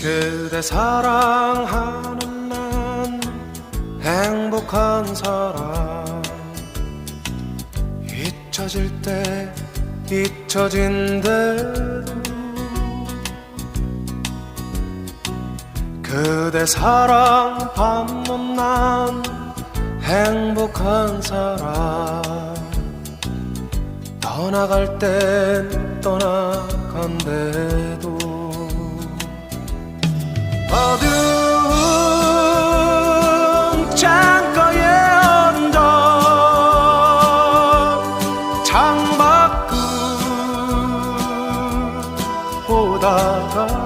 그대 사랑하는 난 행복한 사람. 잊혀질 때 잊혀진 대로 그대 사랑 받는 난 행복한 사람. 떠나갈 땐 떠나간대도 어두운 창가에 앉아 창밖을 보다가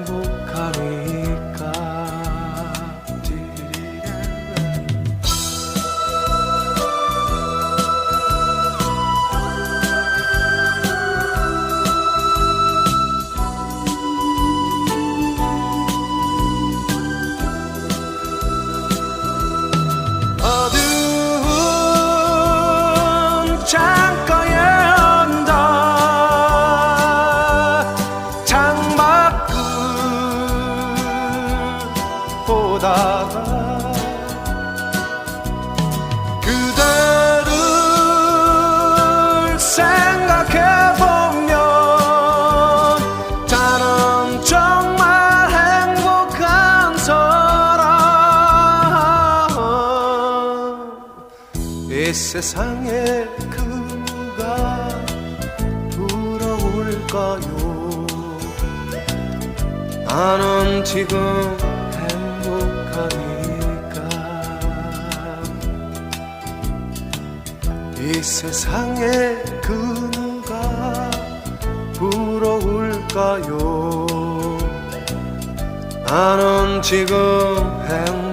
어두운 창가에 앉아 창밖을 보다가 세상에 그 누가 부러울까요? 나는 지금 행복하니까. 이 세상에 그 누가 부러울까요? 나는 지금 행복하니까